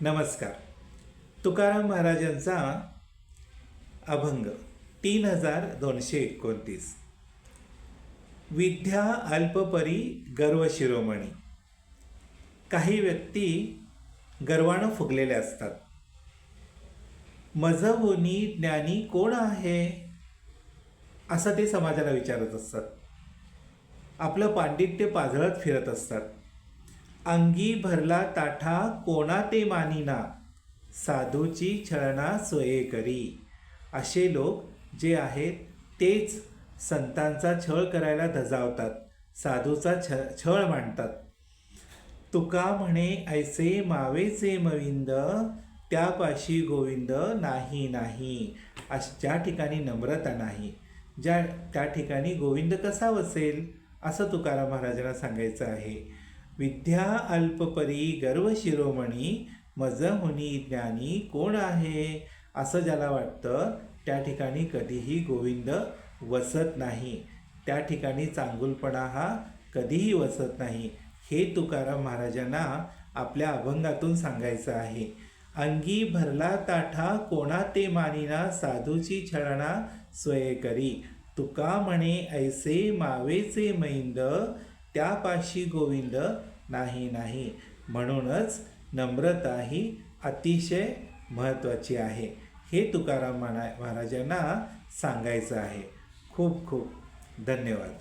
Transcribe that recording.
नमस्कार. तुकाराम महाराजांचा अभंग तीन हजार दोनशे एकोणतीस. विद्या अल्पपरी गर्व शिरोमणी. काही व्यक्ती गर्वानं फुगलेल्या असतात. मज होनी ज्ञानी कोण आहे? असं ते समाजाला विचारत असतात. आपलं पांडित्य पाझळत फिरत असतात. अंगी भरला ताठा कोणा ते मानिना? साधूची छळणा सोये करी. असे लोक जे आहेत तेच संतांचा छळ करायला धजावतात साधूचा छ छळ मांडतात. तुका म्हणे ऐसे मावेचे मविंद त्यापाशी गोविंद नाही नाही. अश ज्या ठिकाणी नम्रता नाही ज्या त्या ठिकाणी गोविंद कसा वसेल? असं तुकाराम महाराजांना सांगायचं आहे. विद्या अल्पपरी गर्व शिरोमणी मज मुनी ज्ञानी कोण आहे? असं ज्याला वाटतं त्या ठिकाणी कधीही गोविंद वसत नाही. त्या ठिकाणी चांगुलपणा हा कधीही वसत नाही. हे तुकाराम महाराजांना आपल्या अभंगातून सांगायचं आहे. अंगी भरला ताठा कोणा ते मानिना साधूची छळणा स्वयकरी. तुका म्हणे ऐसे मावेचे मैंद त्यापाशी गोविंद नाही नाही. म्हणूनच नम्रता ही अतिशय महत्त्वाची आहे. हे तुकाराम म्हणा महाराजांना सांगायचं आहे. खूप खूप धन्यवाद.